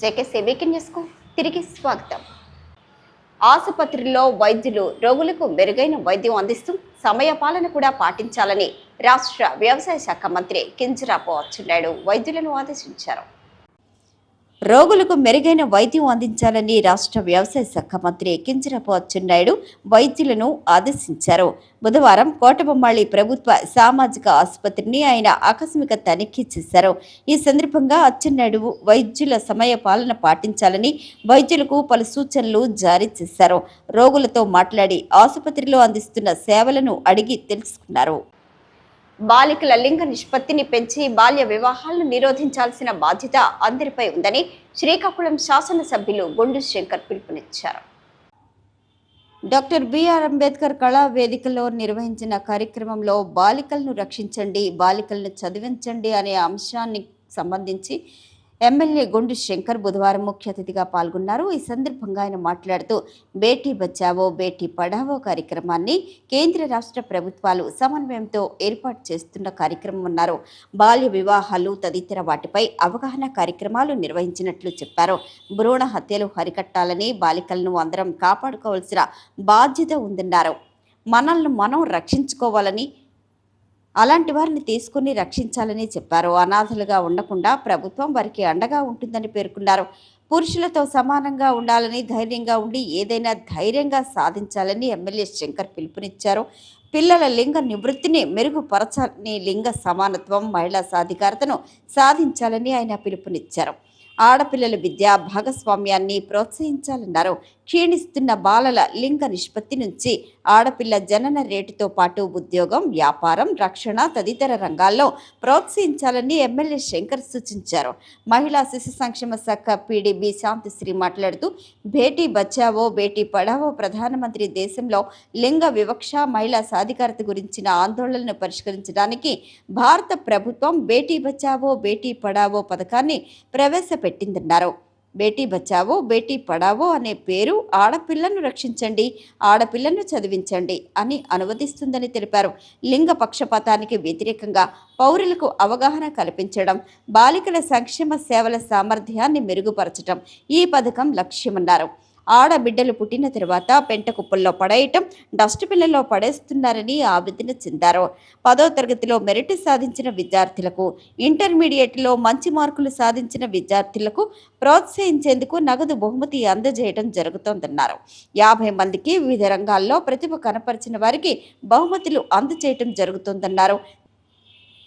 JKC weekend న్యూస్కు తిరిగి స్వాగతం. ఆసుపత్రిలో వైద్యులు రోగులకు మెరుగైన వైద్యం అందిస్తూ సమయ పాలన కూడా పాటించాలని రాష్ట్ర వ్యవసాయ శాఖ మంత్రి కింజరాపు అచ్చున్నాయుడు వైద్యులను ఆదేశించారు. రోగులకు మెరుగైన వైద్యం అందించాలని రాష్ట్ర వ్యవసాయ శాఖ మంత్రి కింజరపు అచ్చెన్నాయుడు వైద్యులను ఆదేశించారు. బుధవారం కోటబొమ్మాళి ప్రభుత్వ సామాజిక ఆసుపత్రిని ఆయన ఆకస్మిక తనిఖీ చేశారు. ఈ సందర్భంగా అచ్చెన్నాయుడు వైద్యుల సమయ పాలన పాటించాలని వైద్యులకు పలు సూచనలు జారీ చేశారు. రోగులతో మాట్లాడి ఆసుపత్రిలో అందిస్తున్న సేవలను అడిగి తెలుసుకున్నారు. బాలికల లింగ నిష్పత్తిని పెంచి బాల్య వివాహాలను నిరోధించాల్సిన బాధ్యత అందరిపై ఉందని శ్రీకాకుళం శాసనసభ్యులు గుండు శంకర్ పిలుపునిచ్చారు. డాక్టర్ బిఆర్ అంబేద్కర్ కళా వేదికలో నిర్వహించిన కార్యక్రమంలో బాలికలను రక్షించండి బాలికలను చదివించండి అనే అంశాన్ని సంబంధించి ఎమ్మెల్యే గుండు శంకర్ బుధవారం ముఖ్య అతిథిగా పాల్గొన్నారు. ఈ సందర్భంగా ఆయన మాట్లాడుతూ బేటీ బచావో బేటీ పడావో కార్యక్రమాన్ని కేంద్ర రాష్ట్ర ప్రభుత్వాలు సమన్వయంతో ఏర్పాటు చేస్తున్న కార్యక్రమం అన్నారు. బాల్య వివాహాలు తదితర వాటిపై అవగాహన కార్యక్రమాలు నిర్వహించినట్లు చెప్పారు. భ్రూణ హత్యలు హరికట్టాలని బాలికలను అందరం కాపాడుకోవాల్సిన బాధ్యత ఉందన్నారు. మనల్ని మనం రక్షించుకోవాలని అలాంటి వారిని తీసుకుని రక్షించాలని చెప్పారు. అనాథలుగా ఉండకుండా ప్రభుత్వం వారికి అండగా ఉంటుందని పేర్కొన్నారు. పురుషులతో సమానంగా ఉండాలని ధైర్యంగా ఉండి ఏదైనా ధైర్యంగా సాధించాలని ఎమ్మెల్యే శంకర్ పిలుపునిచ్చారు. పిల్లల లింగ నివృత్తిని మెరుగుపరచాలని లింగ సమానత్వం మహిళా సాధికారతను సాధించాలని ఆయన పిలుపునిచ్చారు. ఆడపిల్లల విద్యా భాగస్వామ్యాన్ని ప్రోత్సహించాలన్నారు. క్షీణిస్తున్న బాలల లింగ నిష్పత్తి నుంచి ఆడపిల్ల జనన రేటుతో పాటు ఉద్యోగం వ్యాపారం రక్షణ తదితర రంగాల్లో ప్రోత్సహించాలని ఎమ్మెల్యే శంకర్ సూచించారు. మహిళా శిశు సంక్షేమ శాఖ పీడీబీ శాంతిశ్రీ మాట్లాడుతూ బేటీ బచావో బేటీ పడావో ప్రధానమంత్రి దేశంలో లింగ వివక్ష మహిళా సాధికారత గురించిన ఆందోళనను పరిష్కరించడానికి భారత ప్రభుత్వం బేటీ బచావో బేటీ పడావో పథకాన్ని ప్రవేశపెట్టిందన్నారు. బేటీ బచావో బేటీ పడావో అనే పేరు ఆడపిల్లను రక్షించండి ఆడపిల్లను చదివించండి అని అనువదిస్తుందని తెలిపారు. లింగ పక్షపాతానికి వ్యతిరేకంగా పౌరులకు అవగాహన కల్పించడం బాలికల సంక్షేమ సేవల సామర్థ్యాన్ని మెరుగుపరచడం ఈ పథకం లక్ష్యమన్నారు. ఆడబిడ్డలు పుట్టిన తర్వాత పెంట కుప్పల్లో పడేయటం డస్ట్బిన్లలో పడేస్తున్నారని ఆవేదన చెందారు. పదో తరగతిలో మెరిట్ సాధించిన విద్యార్థులకు ఇంటర్మీడియట్లో మంచి మార్కులు సాధించిన విద్యార్థులకు ప్రోత్సహించేందుకు నగదు బహుమతి అందజేయడం జరుగుతోందన్నారు. యాభై మందికి వివిధ రంగాల్లో ప్రతిభ కనపరిచిన వారికి బహుమతులు అందజేయటం జరుగుతోందన్నారు.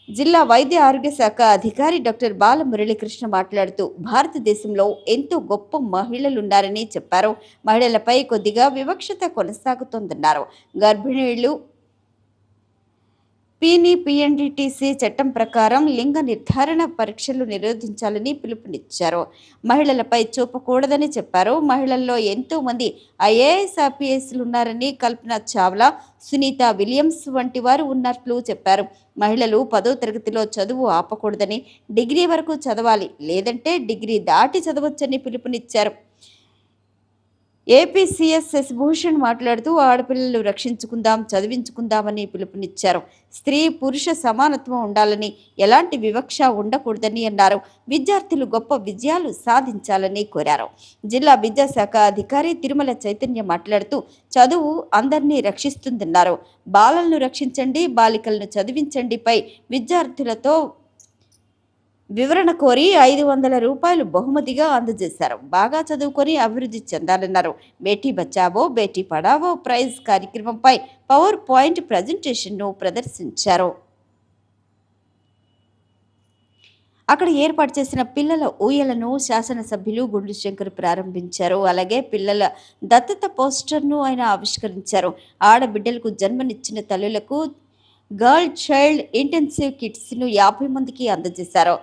జిల్లా వైద్య ఆరోగ్య శాఖ అధికారి డాక్టర్ బాల మురళీకృష్ణ మాట్లాడుతూ భారతదేశంలో ఎంతో గొప్ప మహిళలున్నారని చెప్పారు. మహిళలపై కొద్దిగా వివక్షత కొనసాగుతోందన్నారు. గర్భిణీలు పీని పీఎన్డీటీసీ చట్టం ప్రకారం లింగ నిర్ధారణ పరీక్షలు నిరోధించాలని పిలుపునిచ్చారు. మహిళలపై చూపకూడదని చెప్పారు. మహిళల్లో ఎంతో మంది ఐఏఎస్ ఐపీఎస్లు ఉన్నారని కల్పన చావ్లా సునీత విలియమ్స్ వంటి వారు ఉన్నట్లు చెప్పారు. మహిళలు పదో తరగతిలో చదువు ఆపకూడదని డిగ్రీ వరకు చదవాలి లేదంటే డిగ్రీ దాటి చదవచ్చని పిలుపునిచ్చారు. ఏపీ సీఎస్ శశిభూషణ్ మాట్లాడుతూ ఆడపిల్లలు రక్షించుకుందాం చదివించుకుందామని పిలుపునిచ్చారు. స్త్రీ పురుష సమానత్వం ఉండాలని ఎలాంటి వివక్ష ఉండకూడదని అన్నారు. విద్యార్థులు గొప్ప విజయాలు సాధించాలని కోరారు. జిల్లా విద్యాశాఖ అధికారి తిరుమల చైతన్య మాట్లాడుతూ చదువు అందరినీ రక్షిస్తుందన్నారు. బాలలను రక్షించండి బాలికలను చదివించండిపై విద్యార్థులతో వివరణ కోరి ఐదు వందల రూపాయలు బహుమతిగా అందజేశారు. బాగా చదువుకొని అభివృద్ధి చెందాలన్నారు. బేటీ బచావో బేటీ పడావో ప్రైజ్ కార్యక్రమంపై పవర్ పాయింట్ ప్రజెంటేషన్ను ప్రదర్శించారు. అక్కడ ఏర్పాటు చేసిన పిల్లల ఊయలను శాసనసభ్యులు గుండు శంకర్ ప్రారంభించారు. అలాగే పిల్లల దత్తత పోస్టర్ను ఆయన ఆవిష్కరించారు. ఆడబిడ్డలకు జన్మనిచ్చిన తల్లులకు గర్ల్ చైల్డ్ ఇంటెన్సివ్ కిట్స్ను యాభై మందికి అందజేశారు.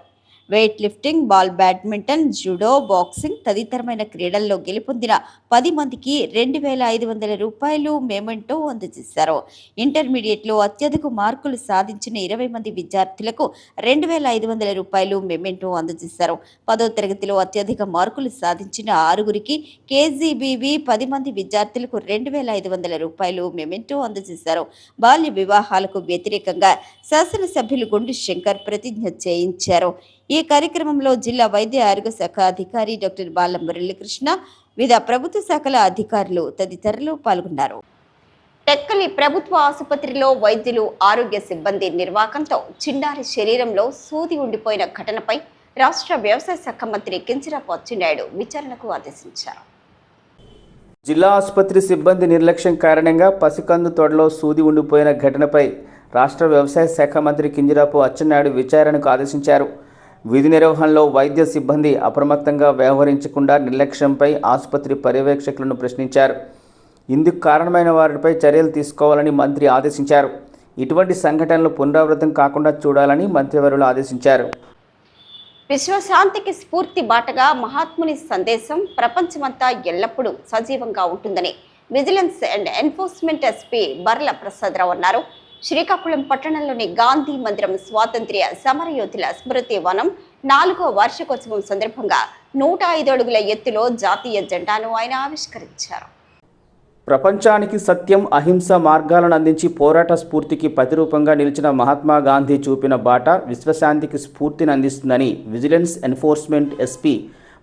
Weight lifting ball badminton judo boxing తదితరమైన క్రీడల్లో గెలుపొందిన పది మందికి రెండు వేల ఐదు వందల రూపాయలు మేమెంటో అందజేశారు. ఇంటర్మీడియట్లో అత్యధిక మార్కులు సాధించిన ఇరవై మంది విద్యార్థులకు రెండు వేల ఐదు వందల రూపాయలు మేమెంటో అందజేశారు. పదో తరగతిలో అత్యధిక మార్కులు సాధించిన ఆరుగురికి కేజీబీవి పది మంది విద్యార్థులకు రెండు వేల ఐదు వందల రూపాయలు మెమెంటో అందజేశారు. బాల్య వివాహాలకు వ్యతిరేకంగా శాసనసభ్యులు గుండు శంకర్ ప్రతిజ్ఞ చేయించారు. ఈ కార్యక్రమంలో జిల్లా వైద్య ఆరోగ్య శాఖ అధికారి డాక్టర్ బాల మురళీకృష్ణ వివిధ ప్రభుత్వ శాఖల అధికారులు తదితరులు పాల్గొన్నారు. టెక్కలి ప్రభుత్వ ఆసుపత్రిలో వైద్యులు ఆరోగ్య సిబ్బంది నిర్వాకంతో చిన్నారి శరీరంలో సూది ఉండిపోయిన ఘటనపై రాష్ట్ర వ్యవసాయ శాఖ మంత్రి కింజరాపు అచ్చెన్నాయుడు విచారణకు ఆదేశించారు. జిల్లా ఆసుపత్రి సిబ్బంది నిర్లక్ష్యం కారణంగా పసికందు తొడలో సూది ఉండిపోయిన ఘటనపై రాష్ట్ర వ్యవసాయ శాఖ మంత్రి కింజరాపు అచ్చెన్నాయుడు విచారణకు ఆదేశించారు. విధి నిర్వహణలో వైద్య సిబ్బంది అప్రమత్తంగా వ్యవహరించకుండా నిర్లక్ష్యంపై ఆసుపత్రి పర్యవేక్షకులను ప్రశ్నించారు. ఇందుకు కారణమైన వారిపై చర్యలు తీసుకోవాలని మంత్రి ఆదేశించారు. ఇటువంటి సంఘటనలు పునరావృతం కాకుండా చూడాలని మంత్రివర్యులు ఆదేశించారు. విశ్వశాంతికి స్ఫూర్తి బాటగా మహాత్ముని సందేశం ప్రపంచమంతా ఎల్లప్పుడూ సజీవంగా ఉంటుందని vigilance and enforcement SP Barla Prasada Rao అన్నారు. శ్రీకాకుళం పట్టణంలోని గాంధీ మందిరం స్వాతంత్ర్య సమరయోధుల స్మృతి వనం నాలుగో వార్షికోత్సవం సందర్భంగా నూట ఐదు అడుగుల ఎత్తులో జాతీయ జెండాను ఆయన ఆవిష్కరించారు. ప్రపంచానికి సత్యం అహింస మార్గాలను అందించి పోరాట స్ఫూర్తికి ప్రతిరూపంగా నిలిచిన మహాత్మా గాంధీ చూపిన బాట విశ్వశాంతికి స్ఫూర్తిని అందిస్తుందని vigilance enforcement SP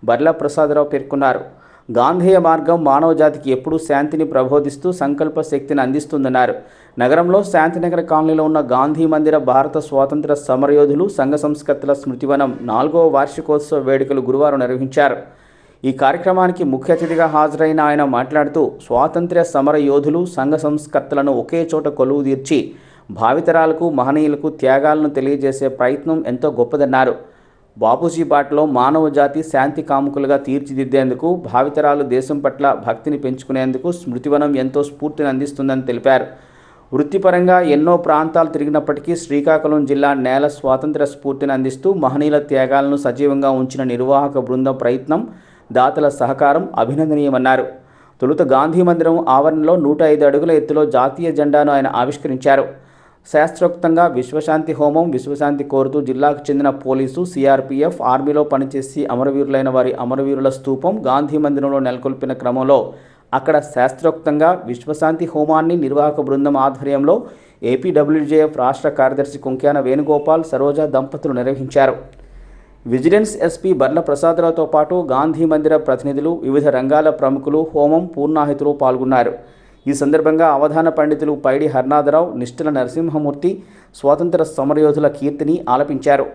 Barla Prasadarao పేర్కొన్నారు. గాంధేయ మార్గం మానవ జాతికి ఎప్పుడూ శాంతిని ప్రబోధిస్తూ సంకల్ప శక్తిని అందిస్తుందన్నారు. నగరంలో శాంతినగర కాలనీలో ఉన్న గాంధీ మందిర భారత స్వాతంత్ర సమరయోధులు సంఘ సంస్కర్తల స్మృతివనం నాలుగవ వార్షికోత్సవ వేడుకలు గురువారం నిర్వహించారు. ఈ కార్యక్రమానికి ముఖ్య అతిథిగా హాజరైన ఆయన మాట్లాడుతూ స్వాతంత్ర్య సమర యోధులు సంఘ సంస్కర్తలను ఒకే చోట కొలువు తీర్చి భావితరాలకు మహనీయులకు త్యాగాలను తెలియజేసే ప్రయత్నం ఎంతో గొప్పదన్నారు. బాపూజీ బాటలో మానవ జాతి శాంతి కాముకులుగా తీర్చిదిద్దేందుకు భావితరాలు దేశం పట్ల భక్తిని పెంచుకునేందుకు స్మృతివనం ఎంతో స్ఫూర్తిని అందిస్తుందని తెలిపారు. వృత్తిపరంగా ఎన్నో ప్రాంతాలు తిరిగినప్పటికీ శ్రీకాకుళం జిల్లా నేల స్వాతంత్ర స్ఫూర్తిని అందిస్తూ మహనీయుల త్యాగాలను సజీవంగా ఉంచిన నిర్వాహక బృందం ప్రయత్నం దాతల సహకారం అభినందనీయమన్నారు. తొలుత గాంధీ మందిరం ఆవరణలో నూట ఐదు అడుగుల ఎత్తులో జాతీయ జెండాను ఆయన ఆవిష్కరించారు. శాస్త్రోక్తంగా విశ్వశాంతి హోమం విశ్వశాంతి కోరుతూ జిల్లాకు చెందిన పోలీసు సిఆర్పీఎఫ్ ఆర్మీలో పనిచేసి అమరవీరులైన వారి అమరవీరుల స్తూపం గాంధీ మందిరంలో నెలకొల్పిన క్రమంలో అక్కడ శాస్త్రోక్తంగా విశ్వశాంతి హోమాన్ని నిర్వాహక బృందం ఆధ్వర్యంలో ఏపీడబ్ల్యూజేఎఫ్ రాష్ట్ర కార్యదర్శి కుంక్యాన వేణుగోపాల్ సరోజ దంపతులు నిర్వహించారు. విజిలెన్స్ ఎస్పీ బర్ల ప్రసాదరావుతో పాటు గాంధీ మందిర ప్రతినిధులు వివిధ రంగాల ప్రముఖులు హోమం పూర్ణాహితులు పాల్గొన్నారు. ఈ సందర్భంగా అవధాన పండితులు పైడి హర్నాథరావు నిష్ఠల నరసింహమూర్తి స్వాతంత్ర సమరయోధుల కీర్తిని ఆలపించారు.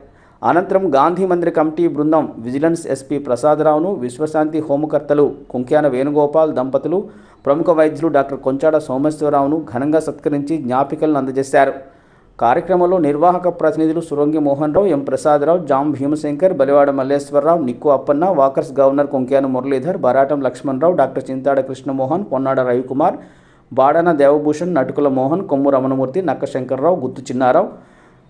అనంతరం గాంధీ మందిర కమిటీ బృందం విజిలెన్స్ ఎస్పీ ప్రసాదరావును విశ్వశాంతి హోమకర్తలు కుంక్యాన వేణుగోపాల్ దంపతులు ప్రముఖ వైద్యులు డాక్టర్ కొంచాడ సోమేశ్వరరావును ఘనంగా సత్కరించి జ్ఞాపికలను అందజేశారు. కార్యక్రమంలో నిర్వాహక ప్రతినిధులు Surangi Mohan Rao M. Prasadarao Jam Bhimashankar Balivada Malleswararao Nikku Appanna walkers governor Konkyana Muralidhar Baratam Lakshmanarao doctor Chintada Krishnamohan Ponnada Ravikumar Badana Devabhushan Natukula Mohan Kommu Ramanamurthy Nakka Sankararao Guttu Chinnarao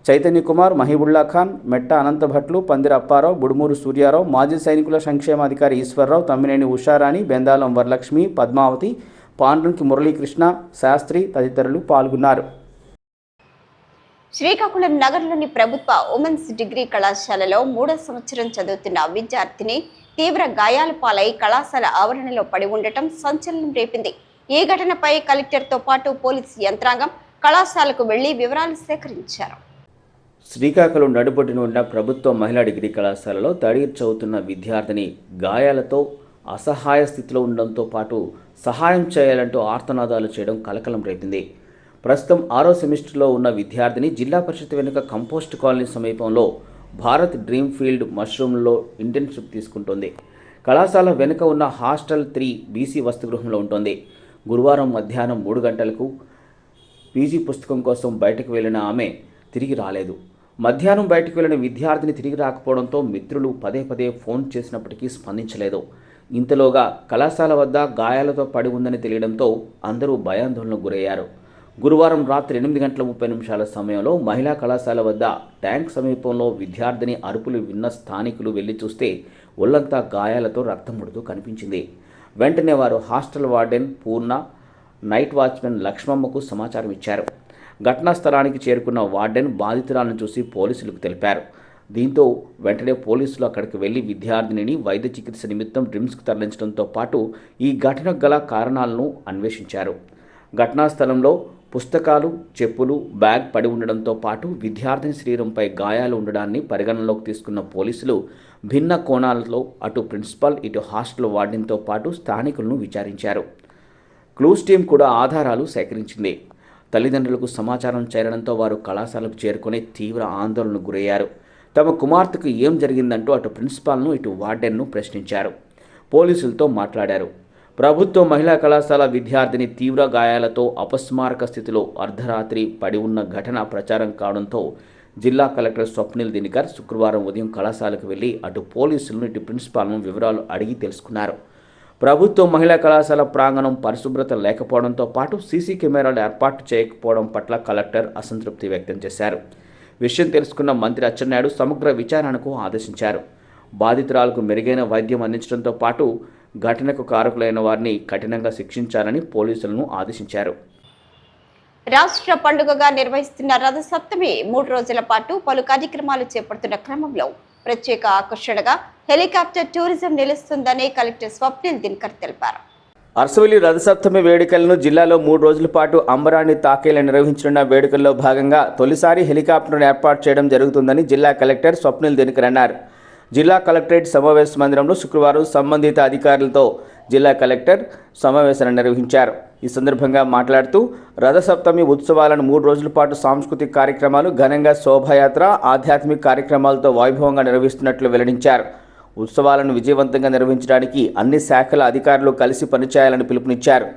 Chaitanya Kumar మహిబుల్లా Khan మెట్ట అనంత భట్లు పందిర అప్పారావు బుడుమూరు సూర్యారావు మాజీ సైనికుల సంక్షేమాధికారి ఈశ్వరరావు తమ్మినేని ఉషారాణి బెందాలం వరలక్ష్మి పద్మావతి పాండ్రునికి మురళీకృష్ణ శాస్త్రి తదితరులు పాల్గొన్నారు. శ్రీకాకుళం నగరంలోని ప్రభుత్వ women's degree కళాశాలలో మూడో సంవత్సరం చదువుతున్న విద్యార్థిని తీవ్ర గాయాల పాలై కళాశాల ఆవరణలో పడి ఉండటం సంచలనం రేపింది. ఈ ఘటనపై కలెక్టర్తో పాటు పోలీసు యంత్రాంగం కళాశాలకు వెళ్ళి వివరాలు సేకరించారు. శ్రీకాకుళం నడుబొడ్డున ఉన్న ప్రభుత్వ మహిళా డిగ్రీ కళాశాలలో థర్డ్ చదువుతున్న విద్యార్థిని గాయాలతో అసహాయ స్థితిలో ఉండడంతో పాటు సహాయం చేయాలంటూ ఆర్తనాదాలు చేయడం కలకలం రేపింది. ప్రస్తుతం ఆరో సెమిస్టర్లో ఉన్న విద్యార్థిని జిల్లా పరిషత్ వెనుక కంపోస్ట్ కాలనీ సమీపంలో భారత్ డ్రీమ్ ఫీల్డ్ మష్రూమ్లో ఇంటర్న్షిప్ తీసుకుంటోంది. కళాశాల వెనుక ఉన్న హాస్టల్ త్రీ బీసీ వసతిగృహంలో ఉంటుంది. గురువారం మధ్యాహ్నం మూడు గంటలకు పీజీ పుస్తకం కోసం బయటకు వెళ్ళిన ఆమె తిరిగి రాలేదు. మధ్యాహ్నం బయటకు వెళ్ళిన విద్యార్థిని తిరిగి రాకపోవడంతో మిత్రులు పదే పదే ఫోన్ చేసినప్పటికీ స్పందించలేదు. ఇంతలోగా కళాశాల వద్ద గాయాలతో పడి ఉందని తెలియడంతో అందరూ భయాందోళనకు గురయ్యారు. గురువారం రాత్రి ఎనిమిది గంటల ముప్పై నిమిషాల సమయంలో మహిళా కళాశాల వద్ద ట్యాంక్ సమీపంలో విద్యార్థిని అరుపులు విన్న స్థానికులు వెళ్ళి చూస్తే ఒళ్ళంతా గాయాలతో రక్తముడుతూ కనిపించింది. వెంటనే వారు hostel warden Purna night watchman లక్ష్మమ్మకు సమాచారం ఇచ్చారు. ఘటనా స్థలానికి చేరుకున్న వార్డెన్ బాధితురాలను చూసి పోలీసులకు తెలిపారు. దీంతో వెంటనే పోలీసులు అక్కడికి వెళ్ళి విద్యార్థినిని వైద్య చికిత్స నిమిత్తం డ్రిమ్స్కు తరలించడంతో పాటు ఈ ఘటనకు గల కారణాలను అన్వేషించారు. ఘటనా స్థలంలో పుస్తకాలు చెప్పులు బ్యాగ్ పడి ఉండడంతో పాటు విద్యార్థిని శరీరంపై గాయాలు ఉండడాన్ని పరిగణనలోకి తీసుకున్న పోలీసులు భిన్న కోణాలతో అటు ప్రిన్సిపల్ ఇటు హాస్టల్ వార్డెన్తో పాటు స్థానికులను విచారించారు. క్లూస్ టీం కూడా ఆధారాలు సేకరించింది. తల్లిదండ్రులకు సమాచారం చేరడంతో వారు కళాశాలకు చేరుకుని తీవ్ర ఆందోళనకు గురయ్యారు. తమ కుమార్తెకు ఏం జరిగిందంటూ అటు ప్రిన్సిపాల్ను ఇటు వార్డెన్ను ప్రశ్నించారు. పోలీసులతో మాట్లాడారు. ప్రభుత్వ మహిళా కళాశాల విద్యార్థిని తీవ్ర గాయాలతో అపస్మారక స్థితిలో అర్ధరాత్రి పడి ఉన్న ఘటన ప్రచారం కావడంతో జిల్లా కలెక్టర్ స్వప్నిల్ దినికర్ శుక్రవారం ఉదయం కళాశాలకు వెళ్ళి అటు పోలీసులను ఇటు ప్రిన్సిపాల్ను వివరాలు అడిగి తెలుసుకున్నారు. ప్రభుత్వ మహిళా కళాశాల ప్రాంగణం పరిశుభ్రత లేకపోవడంతో పాటు సీసీ కెమెరాలు ఏర్పాటు చేయకపోవడం పట్ల కలెక్టర్ అసంతృప్తి వ్యక్తం చేశారు. విషయం తెలుసుకున్న మంత్రి అచ్చెన్నాయుడు సమగ్ర విచారణకు ఆదేశించారు. బాధితురాలకు మెరుగైన వైద్యం అందించడంతో పాటు ఘటనకు కారకులైన వారిని కఠినంగా శిక్షించాలని పోలీసులను ఆదేశించారు. రాష్ట్ర పండుగగా నిర్వహిస్తున్న రథసప్తమి మూడు రోజుల పాటు పలు కార్యక్రమాలు చేపడుతున్న క్రమంలో ప్రత్యేక ఆకర్షణగా హెలికాప్టర్ టూరిజం నిలుస్తుందని కలెక్టర్ స్వప్నిల్ దినకర్ తెలిపారు. అరసవల్లి రథసప్తమి వేడుకలను జిల్లాలో మూడు రోజుల పాటు అంబరాన్ని తాకేలా నిర్వహించనున్న వేడుకల్లో భాగంగా తొలిసారి హెలికాప్టర్ను ఏర్పాటు చేయడం జరుగుతుందని జిల్లా కలెక్టర్ స్వప్నిల్ దినకర్ అన్నారు. జిల్లా కలెక్టరేట్ సమావేశ మందిరంలో శుక్రవారం సంబంధిత అధికారులతో జిల్లా కలెక్టర్ సమావేశాన్ని నిర్వహించారు. ఈ సందర్భంగా మాట్లాడుతూ రథసప్తమి ఉత్సవాలను మూడు రోజుల పాటు సాంస్కృతిక కార్యక్రమాలు ఘనంగా శోభాయాత్ర ఆధ్యాత్మిక కార్యక్రమాలతో వైభవంగా నిర్వహిస్తున్నట్లు వెల్లడించారు. ఉత్సవాలను విజయవంతంగా నిర్వహించడానికి అన్ని శాఖల అధికారులు కలిసి పనిచేయాలని పిలుపునిచ్చారు.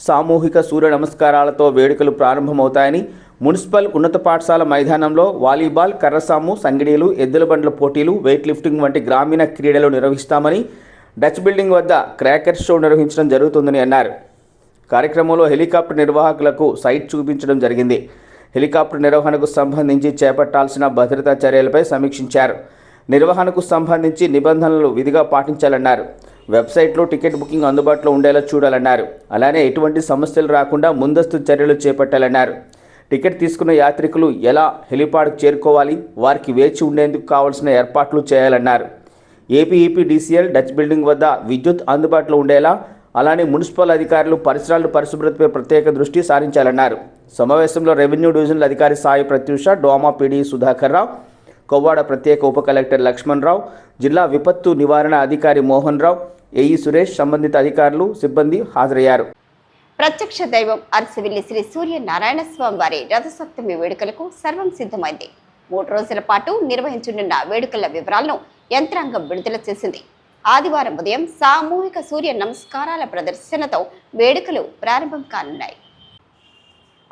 సామూహిక సూర్య నమస్కారాలతో వేడుకలు ప్రారంభమవుతాయని మున్సిపల్ ఉన్నత పాఠశాల మైదానంలో వాలీబాల్ కర్రసాము సంగిడీలు ఎద్దుల బండ్ల పోటీలు వెయిట్ లిఫ్టింగ్ వంటి గ్రామీణ క్రీడలు నిర్వహిస్తామని డచ్ బిల్డింగ్ వద్ద క్రాకర్ షో నిర్వహించడం జరుగుతుందని అన్నారు. కార్యక్రమంలో హెలికాప్టర్ నిర్వాహకులకు సైట్ చూపించడం జరిగింది. హెలికాప్టర్ నిర్వహణకు సంబంధించి చేపట్టాల్సిన భద్రతా చర్యలపై సమీక్షించారు. నిర్వహణకు సంబంధించి నిబంధనలు విధిగా పాటించాలన్నారు. వెబ్సైట్లో టికెట్ బుకింగ్ అందుబాటులో ఉండేలా చూడాలన్నారు. అలానే ఎటువంటి సమస్యలు రాకుండా ముందస్తు చర్యలు చేపట్టాలన్నారు. టికెట్ తీసుకున్న యాత్రికులు ఎలా హెలిపాడ్కు చేరుకోవాలి? వారికి వేచి ఉండేందుకు కావాల్సిన ఏర్పాట్లు చేయాలన్నారు. ఏపీఈపీడీసీఎల్ డచ్ బిల్డింగ్ వద్ద విద్యుత్ అందుబాటులో ఉండేలా అలానే మున్సిపల్ అధికారులు పరిసరాల పరిశుభ్రతపై ప్రత్యేక దృష్టి సారించాలన్నారు. సమావేశంలో రెవెన్యూ డివిజనల్ అధికారి సాయి ప్రత్యూష డోమా పీడీ సుధాకర్ రావు కొవ్వాడ ప్రత్యేక ఉప కలెక్టర్ లక్ష్మణ్ రావు జిల్లా విపత్తు నివారణ అధికారి మోహన్ రావు ఏఈ సురేష్ సంబంధిత అధికారులు సిబ్బంది హాజరయ్యారు. ప్రత్యక్ష దైవం అరసవిల్లి శ్రీ సూర్య నారాయణ స్వామి వారి రథసప్తమి వేడుకలకు సర్వం సిద్ధమైంది. మూడు రోజుల పాటు నిర్వహించనున్న వేడుకల వివరాలను యంత్రాంగం విడుదల చేసింది. ఆదివారం ఉదయం సామూహిక సూర్య నమస్కారాల ప్రదర్శనతో వేడుకలు ప్రారంభం కానున్నాయి.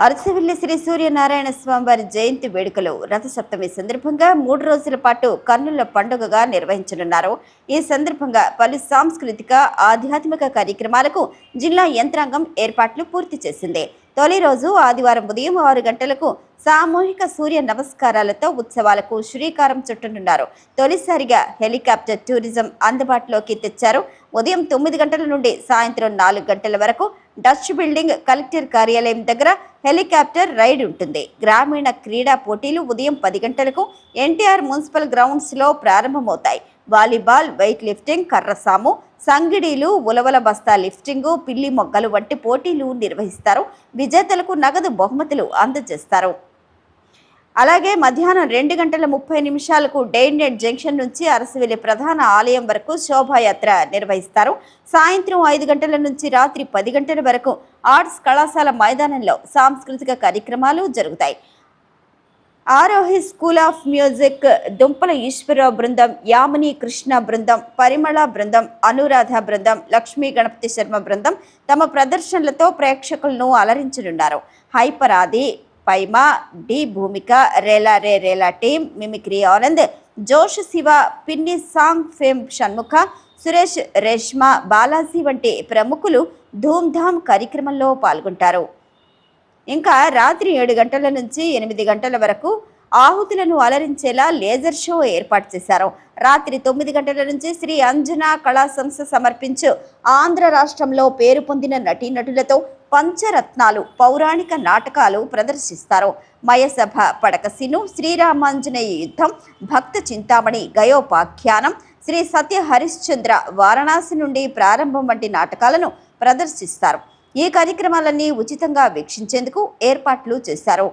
అరసవిల్లి శ్రీ సూర్యనారాయణ స్వామి వారి జయంతి వేడుకలు రథసప్తమి సందర్భంగా మూడు రోజుల పాటు కన్నుల పండుగగా నిర్వహించనున్నారు. ఈ సందర్భంగా పలు సాంస్కృతిక ఆధ్యాత్మిక కార్యక్రమాలకు జిల్లా యంత్రాంగం ఏర్పాట్లు పూర్తి చేసింది. తొలి రోజు ఆదివారం ఉదయం ఆరు గంటలకు సామూహిక సూర్య నమస్కారాలతో ఉత్సవాలకు శ్రీకారం చుట్టనున్నారు. తొలిసారిగా హెలికాప్టర్ టూరిజం అందుబాటులోకి తెచ్చారు. ఉదయం తొమ్మిది గంటల నుండి సాయంత్రం నాలుగు గంటల వరకు డచ్ బిల్డింగ్ కలెక్టర్ కార్యాలయం దగ్గర హెలికాప్టర్ రైడ్ ఉంటుంది. గ్రామీణ క్రీడా పోటీలు ఉదయం పది గంటలకు ఎన్టీఆర్ మున్సిపల్ గ్రౌండ్స్లో ప్రారంభమవుతాయి. వాలీబాల్ వెయిట్ లిఫ్టింగ్ కర్రసాము సంగిడీలు ఉలవల బస్తా లిఫ్టింగు పిల్లి మొగ్గలు వంటి పోటీలు నిర్వహిస్తారు. విజేతలకు నగదు బహుమతులు అందజేస్తారు. అలాగే మధ్యాహ్నం రెండు గంటల ముప్పై నిమిషాలకు డైనెట్ జంక్షన్ నుంచి అరసవెల్లి ప్రధాన ఆలయం వరకు శోభాయాత్ర నిర్వహిస్తారు. సాయంత్రం ఐదు గంటల నుంచి రాత్రి పది గంటల వరకు ఆర్ట్స్ కళాశాల మైదానంలో సాంస్కృతిక కార్యక్రమాలు జరుగుతాయి. ఆరోహి స్కూల్ ఆఫ్ మ్యూజిక్ దుంపల ఈశ్వరరావు బృందం యామిని కృష్ణ బృందం పరిమళ బృందం అనురాధ బృందం లక్ష్మీ గణపతి శర్మ బృందం తమ ప్రదర్శనలతో ప్రేక్షకులను అలరించనున్నారు. Hyper Aadi Paima D Bhoomika Rela Re Rela team mimicry Anand Josh Shiva Pinni song fame Shanmukha Suresh Reshma Balaji వంటి ప్రముఖులు ధూమ్ధామ్ కార్యక్రమంలో పాల్గొంటారు. ఇంకా రాత్రి ఏడు గంటల నుంచి ఎనిమిది గంటల వరకు ఆహుతులను అలరించేలా లేజర్ షో ఏర్పాటు చేశారు. రాత్రి తొమ్మిది గంటల నుంచి శ్రీ అంజనా కళా సంస్థ సమర్పించు ఆంధ్ర రాష్ట్రంలో పేరు పొందిన నటీనటులతో పంచరత్నాలు పౌరాణిక నాటకాలు ప్రదర్శిస్తారు. మయసభ పడకసిను శ్రీరామాంజనేయ యుద్ధం భక్త చింతామణి గయోపాఖ్యానం శ్రీ సత్య హరిశ్చంద్ర వారణాసి నుండి ప్రారంభం వంటి నాటకాలను ప్రదర్శిస్తారు. ఈ కార్యక్రమాలన్నీ ఉచితంగా వీక్షించేందుకు ఏర్పాట్లు చేశారు.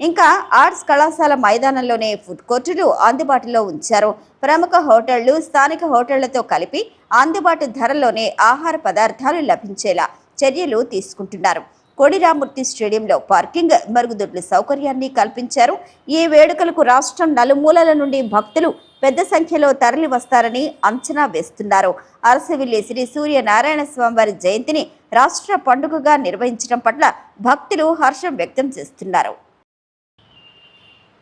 ఇంకా ఆర్ట్స్ కళాశాల మైదానంలోనే ఫుడ్ కోర్టులు అందుబాటులో ఉంచారు. ప్రముఖ హోటళ్ళు స్థానిక హోటళ్ళతో కలిపి అందుబాటు ధరలోనే ఆహార పదార్థాలు లభించేలా చర్యలు తీసుకుంటున్నారు. కోడిరామూర్తి స్టేడియంలో పార్కింగ్ మరుగుదొడ్ల సౌకర్యాన్ని కల్పించారు. ఈ వేడుకలకు రాష్ట్రం నలుమూలల నుండి భక్తులు పెద్ద సంఖ్యలో తరలి వస్తారని అంచనా వేస్తున్నారు. అరసవిల్లి శ్రీ సూర్యనారాయణ స్వామివారి జయంతిని రాష్ట్ర పండుగగా నిర్వహించడం పట్ల భక్తులు హర్షం వ్యక్తం చేస్తున్నారు.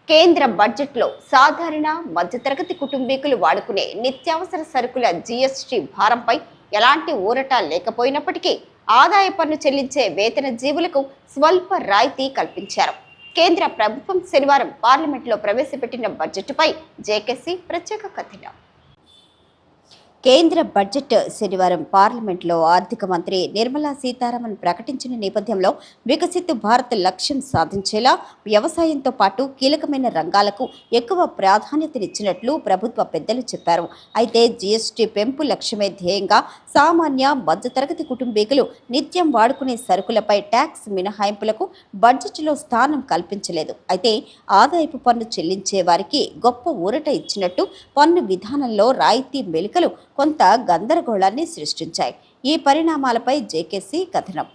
కేంద్ర బడ్జెట్లో సాధారణ మధ్యతరగతి కుటుంబీకులు వాడుకునే నిత్యావసర సరుకుల జీఎస్టీ భారంపై ఎలాంటి ఊరట లేకపోయినప్పటికీ ఆదాయ పన్ను చెల్లించే వేతన జీవులకు స్వల్ప రాయితీ కల్పించారు. కేంద్ర ప్రభుత్వం శనివారం పార్లమెంట్లో ప్రవేశపెట్టిన బడ్జెట్పై జేకేసీ ప్రత్యేక కథనం. కేంద్ర బడ్జెట్ శనివారం పార్లమెంట్లో ఆర్థిక మంత్రి నిర్మలా సీతారామన్ ప్రకటించిన నేపథ్యంలో వికసిత్ భారత్ లక్ష్యం సాధించేలా వ్యవసాయంతో పాటు కీలకమైన రంగాలకు ఎక్కువ ప్రాధాన్యతనిచ్చినట్లు ప్రభుత్వ పెద్దలు చెప్పారు. అయితే జీఎస్టీ పెంపు లక్ష్యమే ధ్యేయంగా సామాన్య మధ్యతరగతి కుటుంబీకులు నిత్యం వాడుకునే సరుకులపై ట్యాక్స్ మినహాయింపులకు బడ్జెట్లో స్థానం కల్పించలేదు. అయితే ఆదాయపు పన్ను చెల్లించే వారికి గొప్ప ఊరట ఇచ్చినట్టు పన్ను విధానంలో రాయితీ మెలికలు కొంత గందరగోళాన్ని సృష్టించాయి. ఈ పరిణామాలపై జేకేసీ కథనం.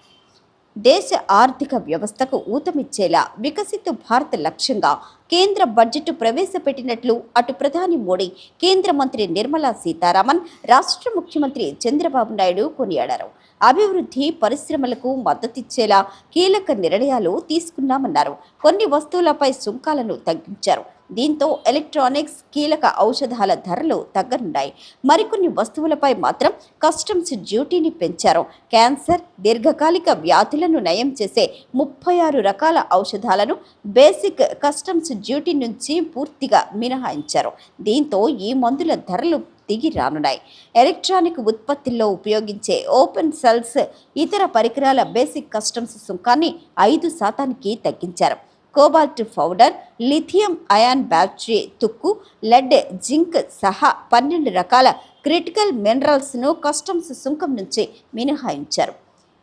దేశ ఆర్థిక వ్యవస్థకు ఊతమిచ్చేలా వికసిత భారత్ లక్ష్యంగా కేంద్ర బడ్జెట్ ప్రవేశపెట్టినట్లు అటు ప్రధాని మోడీ కేంద్ర మంత్రి నిర్మలా సీతారామన్ రాష్ట్ర ముఖ్యమంత్రి చంద్రబాబు నాయుడు కొనియాడారు. అభివృద్ధి పరిశ్రమలకు మద్దతిచ్చేలా కీలక నిర్ణయాలు తీసుకున్నామన్నారు. కొన్ని వస్తువులపై సుంకాలను తగ్గించారు. దీంతో ఎలక్ట్రానిక్స్ కీలక ఔషధాల ధరలు తగ్గనున్నాయి. మరికొన్ని వస్తువులపై మాత్రం కస్టమ్స్ డ్యూటీని పెంచారు. క్యాన్సర్ దీర్ఘకాలిక వ్యాధులను నయం చేసే ముప్పై ఆరు రకాల ఔషధాలను బేసిక్ కస్టమ్స్ డ్యూటీ నుంచి పూర్తిగా మినహాయించారు. దీంతో ఈ మందుల ధరలు దిగి రానున్నాయి. ఎలక్ట్రానిక్ ఉత్పత్తుల్లో ఉపయోగించే ఓపెన్ సెల్స్ ఇతర పరికరాల బేసిక్ కస్టమ్స్ సుంకాన్ని ఐదు శాతానికి తగ్గించారు. Cobalt powder lithium ion battery తుక్కు లెడ్ జింక్ సహా పన్నెండు రకాల క్రిటికల్ మినరల్స్ను కస్టమ్స్ సుంకం నుంచి మినహాయించారు.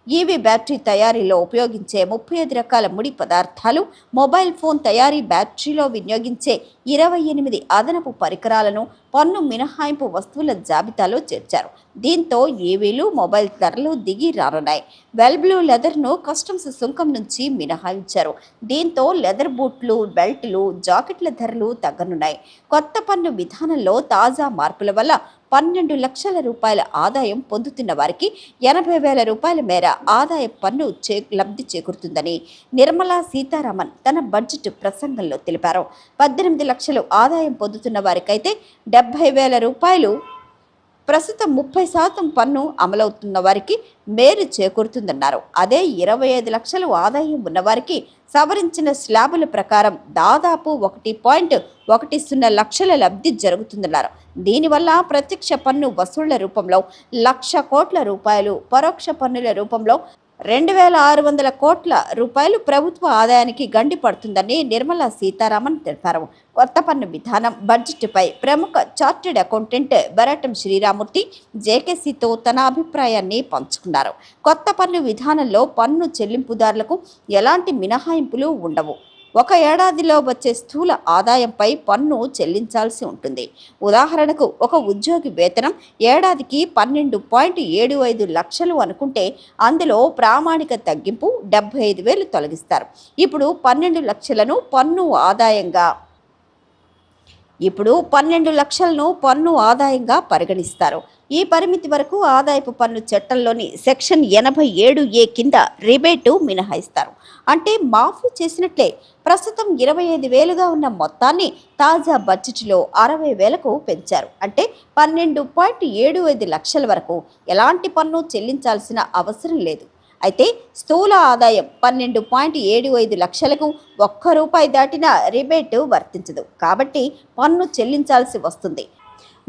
ఈవీ బ్యాటరీ తయారీలో ఉపయోగించే ముప్పై ఐదు రకాల ముడి పదార్థాలు మొబైల్ ఫోన్ తయారీ బ్యాటరీలో వినియోగించే ఇరవై ఎనిమిది అదనపు పరికరాలను పన్ను మినహాయింపు వస్తువుల జాబితాలో చేర్చారు. దీంతో ఈవీలు మొబైల్ ధరలు దిగి రానున్నాయి. వెల్బ్లూ లెదర్ను కస్టమ్స్ సుంకం నుంచి మినహాయించారు. దీంతో లెదర్ బూట్లు బెల్ట్లు జాకెట్ల ధరలు తగ్గనున్నాయి. కొత్త పన్ను విధానంలో తాజా మార్పుల వల్ల పన్నెండు లక్షల రూపాయల ఆదాయం పొందుతున్న వారికి ఎనభై వేల రూపాయల మేర ఆదాయ పన్ను చే లబ్ధి చేకూరుతుందని నిర్మలా సీతారామన్ తన బడ్జెట్ ప్రసంగంలో తెలిపారు. పద్దెనిమిది లక్షలు ఆదాయం పొందుతున్న వారికైతే డెబ్బై వేల రూపాయలు ప్రస్తుతం ముప్పై శాతం పన్ను అమలవుతున్న వారికి మేలు చేకూరుతుందన్నారు. అదే ఇరవై ఐదు లక్షలు ఆదాయం ఉన్నవారికి సవరించిన స్లాబుల ప్రకారం దాదాపు ఒకటి పాయింట్ ఒకటి సున్నా లక్షల లబ్ధి జరుగుతుందన్నారు. దీనివల్ల ప్రత్యక్ష పన్ను వసూళ్ళ రూపంలో లక్ష కోట్ల రూపాయలు పరోక్ష పన్నుల రూపంలో రెండు వేల ఆరు వందల కోట్ల రూపాయలు ప్రభుత్వ ఆదాయానికి గండి పడుతుందని నిర్మలా సీతారామన్ తెలిపారు. కొత్త పన్ను విధానం బడ్జెట్పై ప్రముఖ చార్టెడ్ అకౌంటెంట్ బరటం శ్రీరామూర్తి జేకేసీతో తన అభిప్రాయాన్ని పంచుకున్నారు. కొత్త పన్ను విధానంలో పన్ను చెల్లింపుదారులకు ఎలాంటి మినహాయింపులు ఉండవు. ఒక ఏడాదిలో వచ్చే స్థూల ఆదాయంపై పన్ను చెల్లించాల్సి ఉంటుంది. ఉదాహరణకు ఒక ఉద్యోగి వేతనం ఏడాదికి పన్నెండు పాయింట్ ఏడు ఐదు లక్షలు అనుకుంటే అందులో ప్రామాణిక తగ్గింపు డెబ్బై ఐదు వేలు తొలగిస్తారు. ఇప్పుడు పన్నెండు లక్షలను పన్ను ఆదాయంగా ఇప్పుడు పన్నెండు లక్షలను పన్ను ఆదాయంగా పరిగణిస్తారు. ఈ పరిమితి వరకు ఆదాయపు పన్ను చట్టంలోని సెక్షన్ ఎనభై ఏడు ఏ కింద రిబేటు మినహాయిస్తారు. అంటే మాఫీ చేసినట్లే. ప్రస్తుతం ఇరవై ఐదు వేలుగా ఉన్న మొత్తాన్ని తాజా బడ్జెట్లో అరవై వేలకు పెంచారు. అంటే పన్నెండు పాయింట్ ఏడు ఐదు లక్షల వరకు ఎలాంటి పన్ను చెల్లించాల్సిన అవసరం లేదు. అయితే స్థూల ఆదాయం పన్నెండు పాయింట్ ఏడు ఐదు లక్షలకు ఒక్క రూపాయి దాటిన రిబేట్ వర్తించదు. కాబట్టి పన్ను చెల్లించాల్సి వస్తుంది.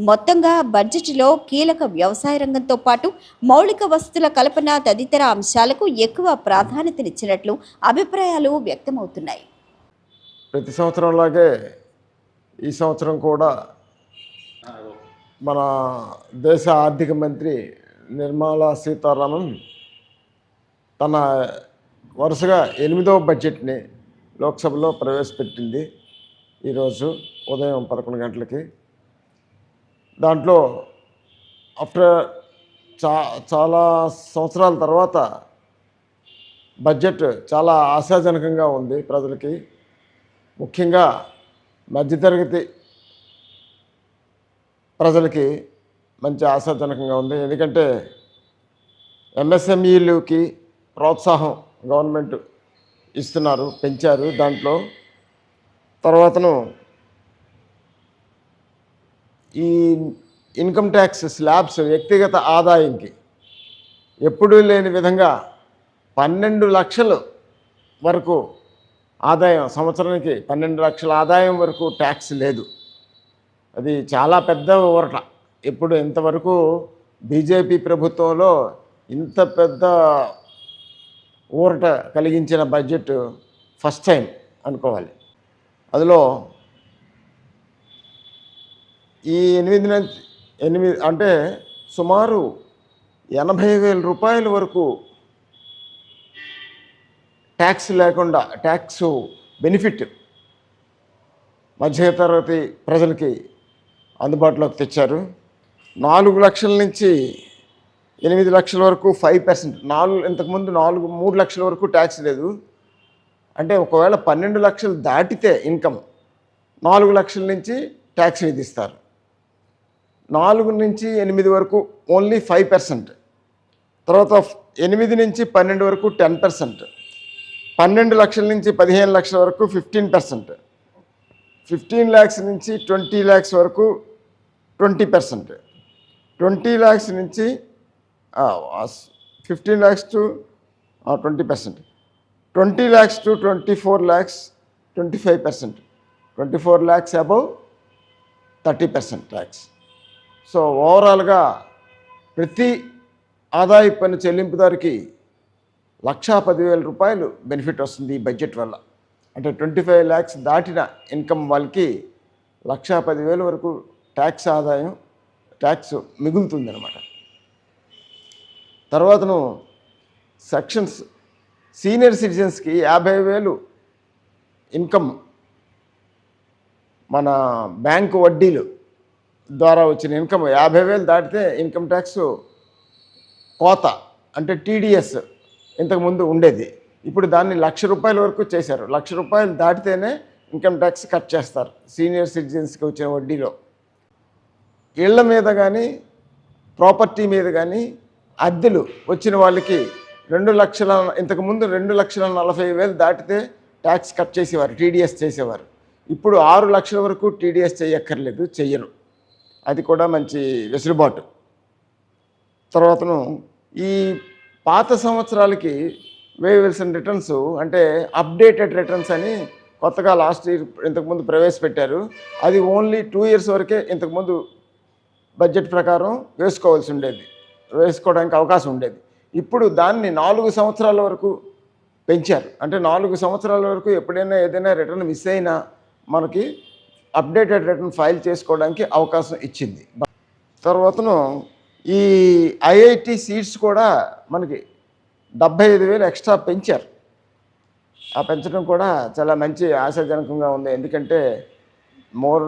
మొత్తంగా బడ్జెట్లో కీలక వ్యవసాయ రంగంతో పాటు మౌలిక వసతుల కల్పన తదితర అంశాలకు ఎక్కువ ప్రాధాన్యతనిచ్చినట్లు అభిప్రాయాలు వ్యక్తమవుతున్నాయి. ప్రతి సంవత్సరంలాగే ఈ సంవత్సరం కూడా మన దేశ ఆర్థిక మంత్రి నిర్మలా సీతారామన్ తన వరుసగా ఎనిమిదవ బడ్జెట్ని లోక్సభలో ప్రవేశపెట్టింది. ఈరోజు ఉదయం పదకొండు గంటలకి దాంట్లో ఆఫ్టర్ చా చాలా సంవత్సరాల తర్వాత బడ్జెట్ చాలా ఆశాజనకంగా ఉంది ప్రజలకి. ముఖ్యంగా మధ్యతరగతి ప్రజలకి మంచి ఆశాజనకంగా ఉంది. ఎందుకంటే ఎంఎస్ఎంఈలకి ప్రోత్సాహం గవర్నమెంట్ ఇస్తున్నారు పెంచారు దాంట్లో. తర్వాతను ఈ ఇన్కమ్ ట్యాక్స్ స్లాబ్స్ వ్యక్తిగత ఆదాయంకి ఎప్పుడూ లేని విధంగా పన్నెండు లక్షలు వరకు ఆదాయం సంవత్సరానికి పన్నెండు లక్షల ఆదాయం వరకు ట్యాక్స్ లేదు. అది చాలా పెద్ద ఊరట. ఇప్పుడు ఇంతవరకు బీజేపీ ప్రభుత్వంలో ఇంత పెద్ద ఊరట కలిగించిన బడ్జెట్ ఫస్ట్ టైం అనుకోవాలి. అందులో ఈ ఎనిమిది ఎనిమిది అంటే సుమారు ఎనభై వేల రూపాయల వరకు ట్యాక్స్ లేకుండా ట్యాక్స్ బెనిఫిట్ మధ్యతరగతి ప్రజలకి అందుబాటులోకి తెచ్చారు. నాలుగు లక్షల నుంచి ఎనిమిది లక్షల వరకు ఫైవ్ పర్సెంట్ నాలుగు ఇంతకుముందు నాలుగు మూడు లక్షల వరకు ట్యాక్స్ లేదు. అంటే ఒకవేళ పన్నెండు లక్షలు దాటితే ఇన్కమ్ నాలుగు లక్షల నుంచి ట్యాక్స్ విధిస్తారు. నాలుగు నుంచి ఎనిమిది వరకు ఓన్లీ ఫైవ్ పర్సెంట్ తర్వాత ఎనిమిది నుంచి పన్నెండు వరకు టెన్ పర్సెంట్ పన్నెండు లక్షల నుంచి పదిహేను లక్షల వరకు ఫిఫ్టీన్ పర్సెంట్ ఫిఫ్టీన్ ల్యాక్స్ నుంచి ట్వంటీ ల్యాక్స్ వరకు ట్వంటీ పర్సెంట్ ట్వంటీ ల్యాక్స్ నుంచి fifteen lakhs to twenty percent twenty lakhs to twenty four lakhs twenty five percent twenty four lakhs above thirty percent tax so ఓవరాల్గా ప్రతి ఆదాయ పన్ను చెల్లింపుదారికి లక్షా పదివేల రూపాయలు బెనిఫిట్ వస్తుంది ఈ బడ్జెట్ వల్ల. అంటే ట్వంటీ ఫైవ్ ల్యాక్స్ దాటిన ఇన్కమ్ వాళ్ళకి లక్షా పదివేల వరకు ట్యాక్స్ ఆదాయం ట్యాక్స్ మిగులుతుందనమాట తర్వాతను సెక్షన్స్ సీనియర్ సిటిజన్స్కి యాభై వేలు ఇన్కమ్ మన బ్యాంకు వడ్డీలు ద్వారా వచ్చిన ఇన్కమ్ యాభై వేలు దాటితే ఇన్కమ్ ట్యాక్స్ కోత అంటే టీడీఎస్ ఇంతకుముందు ఉండేది. ఇప్పుడు దాన్ని లక్ష రూపాయల వరకు చేశారు. లక్ష రూపాయలు దాటితేనే ఇన్కమ్ ట్యాక్స్ కట్ చేస్తారు సీనియర్ సిటిజన్స్కి వచ్చిన వడ్డీలో. ఇళ్ళ మీద కానీ ప్రాపర్టీ మీద కానీ అద్దెలు వచ్చిన వాళ్ళకి రెండు లక్షల ఇంతకుముందు రెండు లక్షల నలభై వేలు దాటితే ట్యాక్స్ కట్ చేసేవారు టీడీఎస్ చేసేవారు. ఇప్పుడు ఆరు లక్షల వరకు టీడీఎస్ చేయక్కర్లేదు చెయ్యరు. అది కూడా మంచి వెసులుబాటు. తర్వాతను ఈ పాత సంవత్సరాలకి వేయవలసిన రిటర్న్స్ అంటే అప్డేటెడ్ రిటర్న్స్ అని కొత్తగా లాస్ట్ ఇయర్ ఇంతకుముందు ప్రవేశపెట్టారు. అది ఓన్లీ టూ ఇయర్స్ వరకే ఇంతకుముందు బడ్జెట్ ప్రకారం వేసుకోవాల్సి ఉండేది. వేసుకోవడానికి అవకాశం ఉండేది. ఇప్పుడు దాన్ని నాలుగు సంవత్సరాల వరకు పెంచారు. అంటే నాలుగు సంవత్సరాల వరకు ఎప్పుడైనా ఏదైనా రిటర్న్ మిస్ అయినా మనకి అప్డేటెడ్ రిటర్న్ ఫైల్ చేసుకోవడానికి అవకాశం ఇచ్చింది. తర్వాతను ఈ ఐఐటి సీట్స్ కూడా మనకి డెబ్భై ఐదు వేలు ఎక్స్ట్రా పెంచారు. ఆ పెంచడం కూడా చాలా మంచి ఆశాజనకంగా ఉంది. ఎందుకంటే మోర్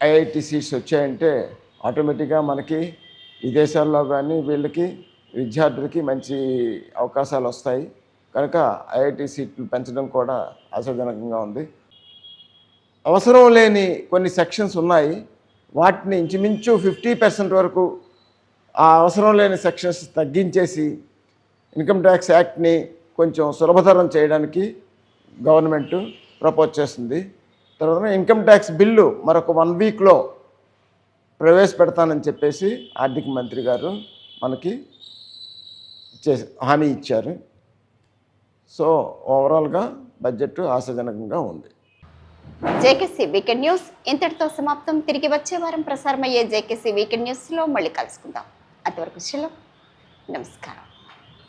ఐఐటి సీట్స్ వచ్చాయంటే ఆటోమేటిక్గా మనకి విదేశాల్లో కానీ వీళ్ళకి విద్యార్థులకి మంచి అవకాశాలు వస్తాయి. కనుక ఐఐటి సీట్లు పెంచడం కూడా ఆశాజనకంగా ఉంది. అవసరం లేని కొన్ని సెక్షన్స్ ఉన్నాయి. వాటిని ఇంచుమించు ఫిఫ్టీ పర్సెంట్ వరకు ఆ అవసరం లేని సెక్షన్స్ తగ్గించేసి ఇన్కమ్ ట్యాక్స్ యాక్ట్ని కొంచెం సులభతరం చేయడానికి గవర్నమెంట్ ప్రపోజ్ చేస్తుంది. తర్వాత ఇన్కమ్ ట్యాక్స్ బిల్లు మరొక వన్ వీక్లో ప్రవేశపెడతానని చెప్పేసి ఆర్థిక మంత్రి గారు మనకి చే హామీ ఇచ్చారు. సో ఓవరాల్గా బడ్జెట్ ఆశాజనకంగా ఉంది. జేకేసీ వీకెండ్ న్యూస్ ఇంతటితో సమాప్తం. తిరిగి వచ్చే వారం ప్రసారమయ్యే జేకేసీ వీకెండ్ న్యూస్లో మళ్ళీ కలుసుకుందాం. అంతవరకు సెలవు. నమస్కారం.